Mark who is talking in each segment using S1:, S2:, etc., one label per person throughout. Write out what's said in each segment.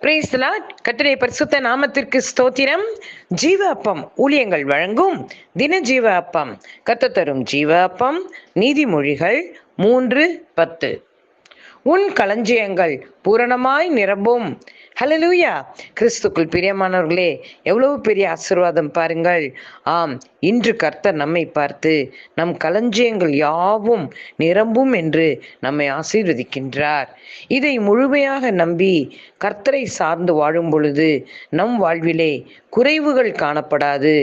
S1: பிரேஸ்தலா கத்திரை பரிசுத்த நாமத்திற்கு ஸ்தோத்திரம். ஜீவ அப்பம் ஊழியங்கள் வழங்கும் தின ஜீவ அப்பம் கத்த தரும் ஜீவ அப்பம் நீதிமொழிகள் மூன்று பத்து. உன் களஞ்சியங்கள் பூரணமாய் நிரம்பும். ஹலலூயா கிறிஸ்துக்குள் பிரியமானவர்களே எவ்வளவு பெரிய ஆசிர்வாதம் பாருங்கள். ஆம் இன்று கர்த்தர் நம்மை பார்த்து நம் களஞ்சியங்கள் யாவும் நிரம்பும் என்று நம்மை ஆசீர்வதிக்கின்றார். இதை முழுமையாக நம்பி கர்த்தரை சார்ந்து வாழும் பொழுது நம் வாழ்விலே குறைவுகள் காணப்படாது.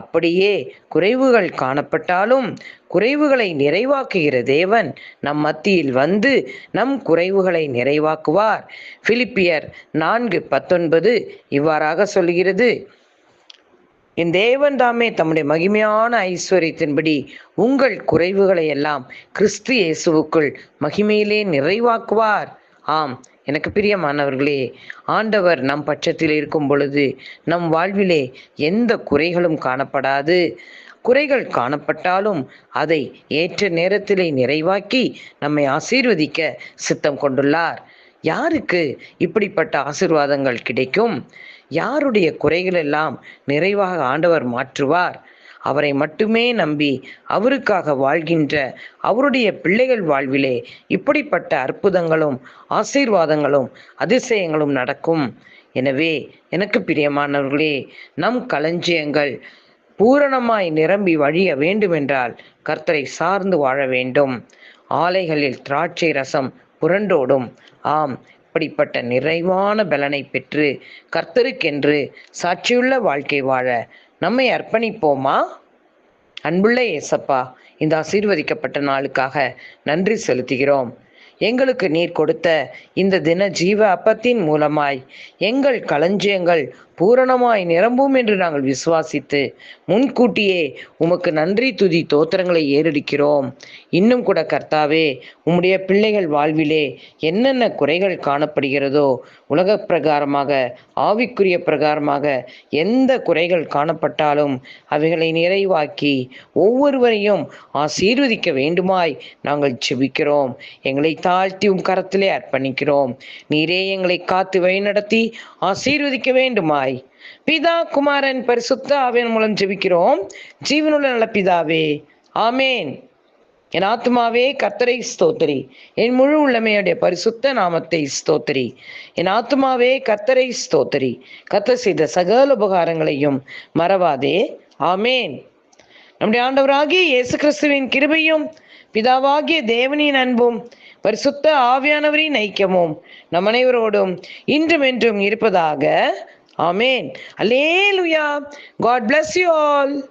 S1: அப்படியே குறைவுகள் காணப்பட்டாலும் குறைவுகளை நிறைவாக்குகிற தேவன் நம் மத்தியில் வந்து நம் குறைவுகளை நிறைவாக்குவார். பிலிப்பியர் நான்கு பத்தொன்பது இவ்வாறாக சொல்கிறது என் தேவன் தாமே தம்முடைய மகிமையான ஐஸ்வர்யத்தின்படி உங்கள் குறைவுகளை எல்லாம் கிறிஸ்து இயேசுவுக்குள் மகிமையிலே நிறைவாக்குவார். ஆம் எனக்கு பிரியமானவர்களே ஆண்டவர் நம் பட்சத்தில் இருக்கும் பொழுது நம் வாழ்விலே எந்த குறைகளும் காணப்படாது. குறைகள் காணப்பட்டாலும் அதை ஏற்ற நேரத்திலே நிறைவாக்கி நம்மை ஆசீர்வதிக்க சித்தம் கொண்டுள்ளார். யாருக்கு இப்படிப்பட்ட ஆசிர்வாதங்கள் கிடைக்கும்? யாருடைய குறைகள் எல்லாம் நிறைவாக ஆண்டவர் மாற்றுவார்? அவரை மட்டுமே நம்பி அவருக்காக வாழ்கின்ற அவருடைய பிள்ளைகள் வாழ்விலே இப்படிப்பட்ட அற்புதங்களும் ஆசீர்வாதங்களும் அதிசயங்களும் நடக்கும். எனவே எனக்கு பிரியமானவர்களே நம் களஞ்சியங்கள் பூரணமாய் நிரம்பி வழிய வேண்டுமென்றால் கர்த்தரை சார்ந்து வாழ வேண்டும். ஆலைகளில் திராட்சை ரசம் புரண்டோடும். ஆம் இப்படிப்பட்ட நிறைவான பலனை பெற்று கர்த்தருக்கென்று சாட்சியுள்ள வாழ்க்கை வாழ நம்மை அர்ப்பணிப்போமா? அன்புள்ள ஏசப்பா இந்த ஆசீர்வதிக்கப்பட்ட நாளுக்காக நன்றி செலுத்துகிறோம். எங்களுக்கு நீர் கொடுத்த இந்த தின ஜீவ அப்பத்தின் மூலமாய் எங்கள் களஞ்சியங்கள் பூரணமாய் நிரம்பும் என்று நாங்கள் விசுவாசித்து முன்கூட்டியே உமக்கு நன்றி துதி தோத்திரங்களை ஏறெடுக்கிறோம். இன்னும் கூட கர்த்தாவே உம்முடைய பிள்ளைகள் வாழ்விலே என்னென்ன குறைகள் காணப்படுகிறதோ உலக பிரகாரமாக ஆவிக்குரிய பிரகாரமாக எந்த குறைகள் காணப்பட்டாலும் அவைகளை நிறைவாக்கி ஒவ்வொருவரையும் ஆசீர்வதிக்க வேண்டுமாய் நாங்கள் செபிக்கிறோம் எங்களை தாழ்த்தி உம் கரத்திலே அர்ப்பணிக்கிறோம். நீரே எங்களை காத்து வழிநடத்தி ஆசீர்வதிக்க வேண்டுமாய். பிதா குமாரன் பரிசுத்த ஆவியன் மூலம் ஜெபிக்கிறோம். ஜீவனுள்ள நல்ல பிதாவே ஆமேன். என் ஆத்மாவே கர்த்தரை ஸ்தோத்திரி. என் முழு உள்ளமையுடைய பரிசுத்த நாமத்தை ஸ்தோத்திரி. என் ஆத்மாவே கர்த்தரை ஸ்தோத்திரி. கர்த்தர் செய்த சகல உபகாரங்களையும் மறவாதே. ஆமேன். நம்முடைய ஆண்டவராகிய இயேசு கிறிஸ்துவின் கிருபையும் பிதாவாகிய தேவனின் அன்பும் பரிசுத்த ஆவியானவரின் ஐக்கியமும் நம் அனைவரோடும் இன்றும் என்றும் இருப்பதாக Amen. Alleluia. God bless you all.